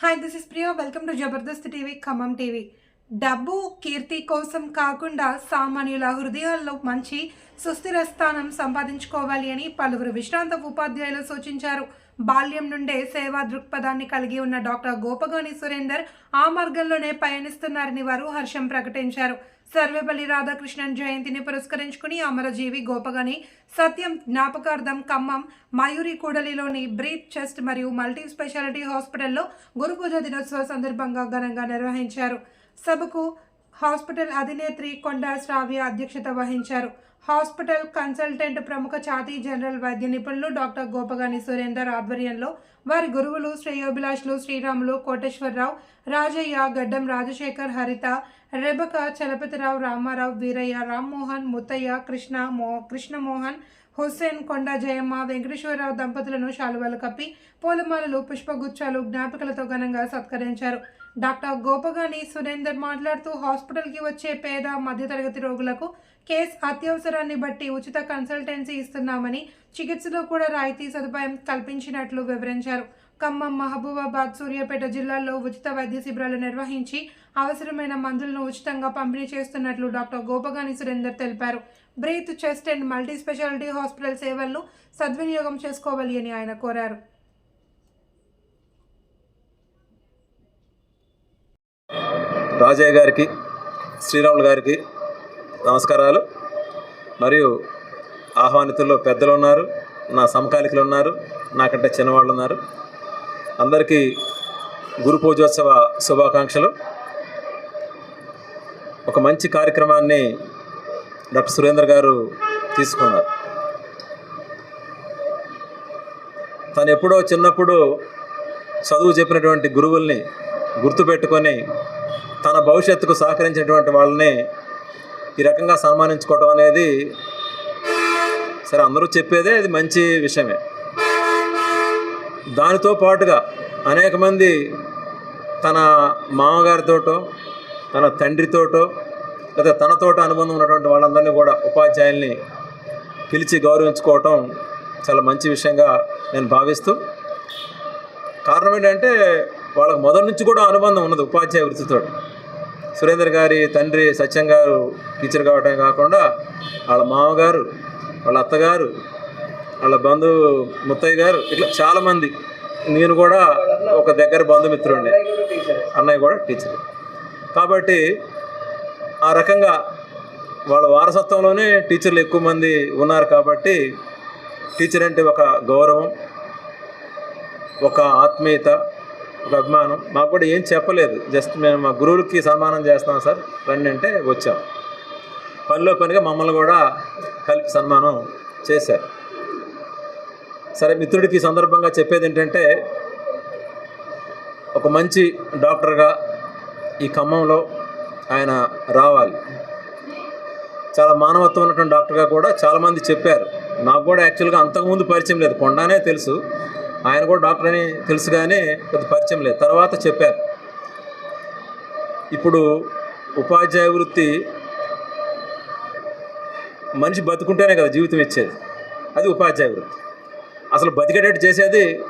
Hi this is Priya welcome to Jabardasth TV Khammam TV డబ్బు కీర్తి కోసం కాకుండా సామాన్యుల హృదయాల్లో మంచి సుస్థిర స్థానం సంపాదించుకోవాలి అని పలువురు విశ్రాంత ఉపాధ్యాయులు సూచించారు. బాల్యం నుండే సేవా దృక్పథాన్ని కలిగి ఉన్న డాక్టర్ గోపగాని సురేందర్ ఆ మార్గంలోనే పయనిస్తున్నారని వారు హర్షం ప్రకటించారు. సర్వేపల్లి రాధాకృష్ణన్ జయంతిని పురస్కరించుకుని అమరజీవి గోపగాని సత్యం జ్ఞాపకార్థం ఖమ్మం మయూరి కూడలిలోని బ్రీత్ చెస్ట్ మరియు మల్టీ స్పెషాలిటీ హాస్పిటల్లో గురు పూజ దినోత్సవ సందర్భంగా ఘనంగా నిర్వహించారు. సభకు హాస్పిటల్ అధినేత్రి కొండా శ్రావ్య అధ్యక్షత వహించారు. హాస్పిటల్ కన్సల్టెంట్ ప్రముఖ ఛాతీ జనరల్ వైద్య నిపుణులు డాక్టర్ గోపగాని సురేందర్ ఆధ్వర్యంలో వారి గురువులు శ్రేయోభిలాషులు శ్రీరాములు కోటేశ్వరరావు రాజయ్య గడ్డం రాజశేఖర్ హరిత రెబక చలపతిరావు రామారావు వీరయ్య రామ్మోహన్ ముత్తయ్య కృష్ణ మో కృష్ణమోహన్ హుస్సేన్ కొండ జయమ్మ వెంకటేశ్వరరావు దంపతులను శాలువాలు కప్పి పూలమాలలు పుష్పగుచ్చాలు జ్ఞాపికలతో ఘనంగా సత్కరించారు. డాక్టర్ గోపగాని సురేందర్ మాట్లాడుతూ హాస్పిటల్కి వచ్చే పేద మధ్యతరగతి రోగులకు కేస్ అత్యవసరాన్ని బట్టి ఉచిత కన్సల్టెన్సీ ఇస్తున్నామని చికిత్సలో కూడా రాయితీ సదుపాయం కల్పించినట్లు వివరించారు. ఖమ్మం మహబూబాబాద్ సూర్యాపేట జిల్లాల్లో ఉచిత వైద్య శిబిరాలు నిర్వహించి అవసరమైన మందులను ఉచితంగా పంపిణీ చేస్తున్నట్లు డాక్టర్ గోపగాని సురేందర్ తెలిపారు. Breath chest and multi speciality hospital సేవలను సద్వినియోగం చేసుకోవాలి అని ఆయన కోరారు. రాజయ్య గారికి శ్రీరాములు గారికి నమస్కారాలు. మరియు ఆహ్వానితుల్లో పెద్దలు ఉన్నారు నా సమకాలికులు ఉన్నారు నాకంటే చిన్నవాళ్ళు ఉన్నారు. అందరికీ గురు పూజోత్సవ శుభాకాంక్షలు. ఒక మంచి కార్యక్రమాన్ని డాక్టర్ సురేందర్ గారు తీసుకున్నారు. తను ఎప్పుడో చిన్నప్పుడు చదువు చెప్పినటువంటి గురువుల్ని గుర్తుపెట్టుకొని తన భవిష్యత్తుకు సహకరించినటువంటి వాళ్ళని ఈ రకంగా సన్మానించుకోవడం అనేది సరే అందరూ చెప్పేదే అది మంచి విషయమే. దానితో పాటుగా అనేక మంది తన మామగారితోటో తన తండ్రితోటో లేదా తనతో అనుబంధం ఉన్నటువంటి వాళ్ళందరినీ కూడా ఉపాధ్యాయుల్ని పిలిచి గౌరవించుకోవటం చాలా మంచి విషయంగా నేను భావిస్తూ కారణం ఏంటంటే వాళ్ళకి మొదటి నుంచి కూడా అనుబంధం ఉన్నది ఉపాధ్యాయ వృత్తితో సురేందర్ గారి తండ్రి సత్యం గారు టీచర్ కావటమే కాకుండా వాళ్ళ మామగారు వాళ్ళ అత్తగారు వాళ్ళ బంధువు ముత్తయ్య గారు ఇట్లా చాలామంది నేను కూడా ఒక దగ్గర బంధుమిత్రుడిని. అన్నయ్య కూడా టీచర్. కాబట్టి ఆ రకంగా వాళ్ళ వారసత్వంలోనే టీచర్లు ఎక్కువ మంది ఉన్నారు కాబట్టి టీచర్ అంటే ఒక గౌరవం ఒక ఆత్మీయత ఒక అభిమానం. మాకు కూడా ఏం చెప్పలేదు. జస్ట్ మేము మా గురువులకి సన్మానం చేస్తాం సార్. రండి అంటే వచ్చాం. పనిలో పనిగా మమ్మల్ని కూడా కలిపి సన్మానం చేశారు. సరే మిత్రుడికి సందర్భంగా చెప్పేది ఏంటంటే ఒక మంచి డాక్టర్గా ఈ ఖమ్మంలో ఆయన రావాలి. చాలా మానవత్వం ఉన్నటువంటి డాక్టర్గా కూడా చాలామంది చెప్పారు. నాకు కూడా యాక్చువల్గా అంతకుముందు పరిచయం లేదు. కొండానే తెలుసు. ఆయన కూడా డాక్టర్ అని తెలుసు కానీ పెద్ద పరిచయం లేదు. తర్వాత చెప్పారు. ఇప్పుడు ఉపాధ్యాయ వృత్తి మనిషి బతుకుంటేనే కదా జీవితం ఇచ్చేది. అది ఉపాధ్యాయ వృత్తి. అసలు బతికేటట్టు చేసేది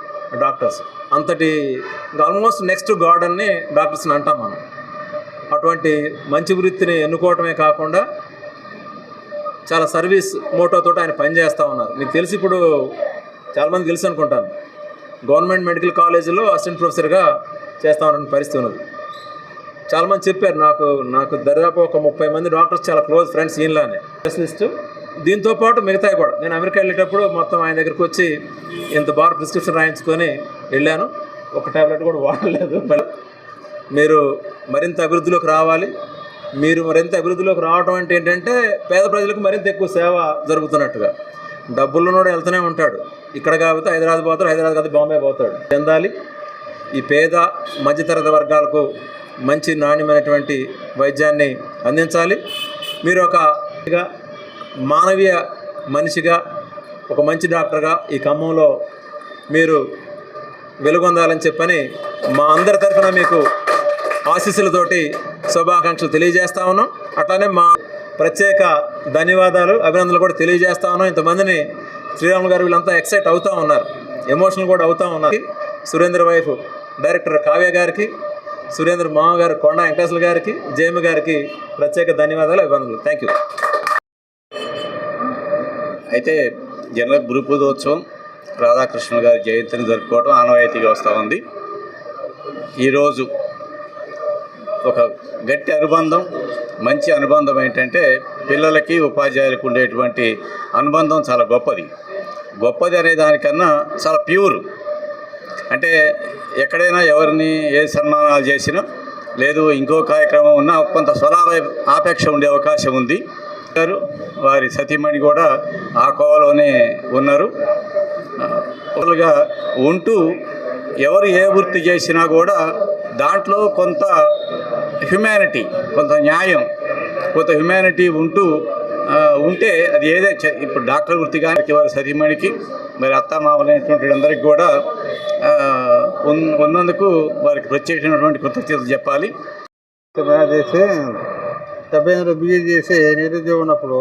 డాక్టర్స్. అంతటి ఆల్మోస్ట్ నెక్స్ట్ గాడ్ అని డాక్టర్స్ని అంటాం మనం. అటువంటి మంచి వృత్తిని ఎన్నుకోవటమే కాకుండా చాలా సర్వీస్ మోటోతో ఆయన పనిచేస్తూ ఉన్నారు. మీకు తెలిసి ఇప్పుడు చాలామంది తెలుసు అనుకుంటాను. గవర్నమెంట్ మెడికల్ కాలేజీలో అసిస్టెంట్ ప్రొఫెసర్గా చేస్తా ఉన్న పరిస్థితి ఉన్నది. చాలామంది చెప్పారు నాకు నాకు దరిదాపు ఒక ముప్పై మంది డాక్టర్స్ చాలా క్లోజ్ ఫ్రెండ్స్ ఈయనలానే. స్పెషలిస్ట్ దీంతో పాటు మిగతాయి కూడా. నేను అమెరికా వెళ్ళేటప్పుడు మొత్తం ఆయన దగ్గరికి వచ్చి ఇంత బాగా ప్రిస్క్రిప్షన్ రాయించుకొని వెళ్ళాను. ఒక టాబ్లెట్ కూడా వాడలేదు. మీరు మరింత అభివృద్ధిలోకి రావాలి. మీరు మరింత అభివృద్ధిలోకి రావడం అంటే ఏంటంటే పేద ప్రజలకు మరింత ఎక్కువ సేవ జరుగుతున్నట్టుగా. డబ్బులున్నోడు వెళ్తూనే ఉంటాడు. ఇక్కడ కాకపోతే హైదరాబాద్ పోతాడు హైదరాబాద్ కాకపోతే బాంబే పోతాడు. చెందాలి ఈ పేద మధ్యతరగతి వర్గాలకు మంచి నాణ్యమైనటువంటి వైద్యాన్ని అందించాలి. మీరు ఒక మానవీయ మనిషిగా ఒక మంచి డాక్టర్గా ఈ ఖమ్మంలో మీరు వెలుగొందాలని చెప్పని మా అందరి తరఫున మీకు ఆశీస్సులతోటి శుభాకాంక్షలు తెలియజేస్తా ఉన్నాం. అట్లానే మా ప్రత్యేక ధన్యవాదాలు అభినందనలు కూడా తెలియజేస్తా ఉన్నాం. ఇంతమందిని శ్రీరాములు గారు వీళ్ళంతా ఎక్సైట్ అవుతూ ఉన్నారు. ఎమోషనల్ కూడా అవుతూ ఉన్నారు. సురేంద్ర వైఫ్ డైరెక్టర్ కావ్య గారికి సురేంద్ర మామ గారు కొండ వెంకటేశ్వర గారికి జయమ్మ గారికి ప్రత్యేక ధన్యవాదాలు అభినందనలు. థ్యాంక్ యూ అయితే జనరల్ గురుపూజోత్సవం రాధాకృష్ణ గారి జయంతిని జరుపుకోవడం ఆనవాయితీగా వస్తూ ఉంది. ఈరోజు ఒక గట్టి అనుబంధం మంచి అనుబంధం ఏంటంటే పిల్లలకి ఉపాధ్యాయులకు ఉండేటువంటి అనుబంధం చాలా గొప్పది. గొప్పది అనే దానికన్నా చాలా ప్యూర్. అంటే ఎక్కడైనా ఎవరిని ఏ సన్మానాలు చేసినా లేదు ఇంకో కార్యక్రమం ఉన్నా కొంత స్వలాభ ఆపేక్ష ఉండే అవకాశం ఉంది. గారు వారి సతీమణి కూడా ఆ కోవలోనే ఉన్నారు. ఆ, ఒకరుగా ఉంటూ ఎవరు ఏ వృత్తి చేసినా కూడా దాంట్లో కొంత హ్యుమానిటీ కొంత న్యాయం కొంత హ్యుమానిటీ ఉంటూ ఉంటే అది ఏదే ఇప్పుడు డాక్టర్ వృత్తి కానీ వారి సతీమణికి మరి అత్తమామలైనటువంటి అందరికి కూడా ఉన్నందుకు వారికి ప్రత్యేకమైనటువంటి కృతజ్ఞతలు చెప్పాలి. మ్యాచ్ చేసి డెబ్బై ఎనిమిది బిఏ చేసి నిరుద్యోగం ఉన్నప్పుడు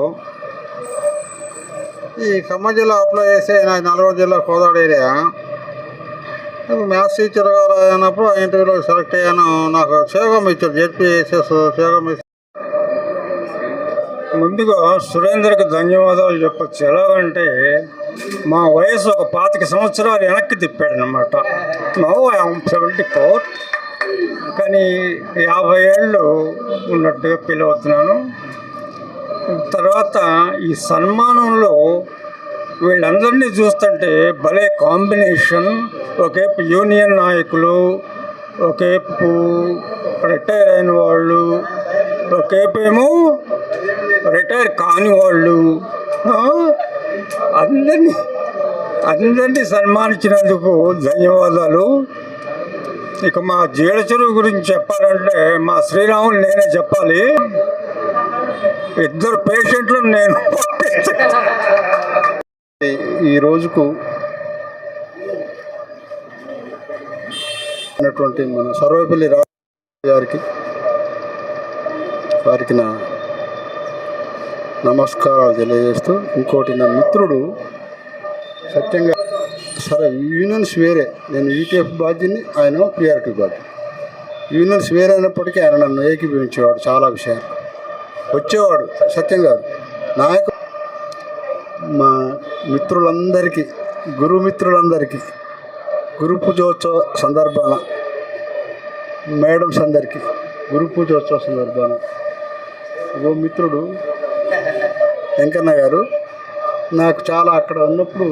ఈ ఖమ్మం జిల్లా అప్లై చేసి నాకు నల్గొండ జిల్లా కోదాడ ఏరియా మ్యాథ్స్ టీచర్ గారు అయినప్పుడు ఆ ఇంటర్వ్యూలో సెలెక్ట్ అయ్యాను. నాకు సేవగం ఇచ్చారు. జెడ్పీఎస్ఎస్ సేవగం ముందుగా సురేందర్కి ధన్యవాదాలు చెప్పచ్చు. ఎలాగంటే మా వయసు ఒక పాతిక సంవత్సరాలు వెనక్కి తిప్పాడు అనమాట నో ఐఎమ్ సెవెంటీ ఫోర్. కానీ యాభై ఏళ్ళు ఉన్నట్టుగా ఫీల్ అవుతున్నాను. తర్వాత ఈ సన్మానంలో వీళ్ళందరినీ చూస్తుంటే భలే కాంబినేషన్. ఒకేపు యూనియన్ నాయకులు ఒకేపు రిటైర్ అయిన వాళ్ళు ఒకేపేమో ఏమో రిటైర్ కాని వాళ్ళు అందరినీ అందరినీ సన్మానించినందుకు ధన్యవాదాలు. ఇక మా జీడ చెరువు గురించి చెప్పాలంటే మా శ్రీరాములు నేనే చెప్పాలి. ఇద్దరు పేషెంట్లు నేను ఈ రోజుకు మన సర్వేపల్లి రాజు గారికి వారికి నా నమస్కారాలు తెలియజేస్తూ ఇంకోటి నా మిత్రుడు సత్యంగా సరే యూనియన్స్ వేరే. నేను యూటీఎఫ్ బాధ్యని ఆయన పిఆర్టీ బాధ్యత యూనియన్స్ వేరే అయినప్పటికీ ఆయన నన్ను ఏకీభవించేవాడు చాలా విషయాలు. వచ్చేవాడు సత్యం గారు. నాయకు మా మిత్రులందరికీ గురుమిత్రులందరికీ గురు పూజోత్సవ సందర్భాన మేడమ్స్ అందరికీ గురు పూజోత్సవ సందర్భాన ఓ మిత్రుడు వెంకన్న గారు. నాకు చాలా అక్కడ ఉన్నప్పుడు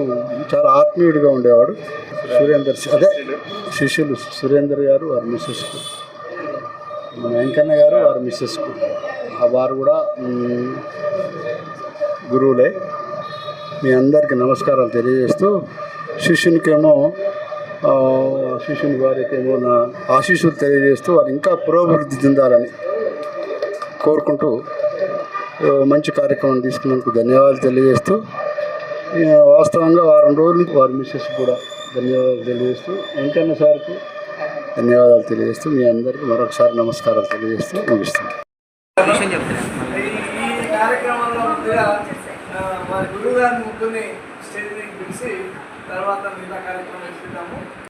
చాలా ఆత్మీయుడిగా ఉండేవాడు. సురేందర్ అదే శిష్యులు సురేందర్ గారు వారి మిస్సెస్కు వెంకన్న గారు వారి మిస్సెస్కు ఆ వారు కూడా గురువులే. మీ అందరికీ నమస్కారాలు తెలియజేస్తూ శిష్యునికేమో శిష్యుని వారికేమో నా ఆశీస్సులు తెలియజేస్తూ వారు ఇంకా పురోభివృద్ధి చెందాలని కోరుకుంటూ మంచి కార్యక్రమం తీసుకున్నందుకు ధన్యవాదాలు తెలియజేస్తూ వాస్తవంగా వారం రోజులు వారి మిస్సెస్ కూడా ధన్యవాదాలు తెలియజేస్తూ వెంకన్న సార్కు ధన్యవాదాలు తెలియజేస్తూ మీ అందరికీ మరొకసారి నమస్కారాలు తెలియజేస్తూ ముగిస్తాను ఈ కార్యక్రమంలో ముందుగా మా గురువు గారిని ముగ్గురిని స్టేజ్ పిలిచి తర్వాత మిగతా కార్యక్రమం ఇస్తున్నాము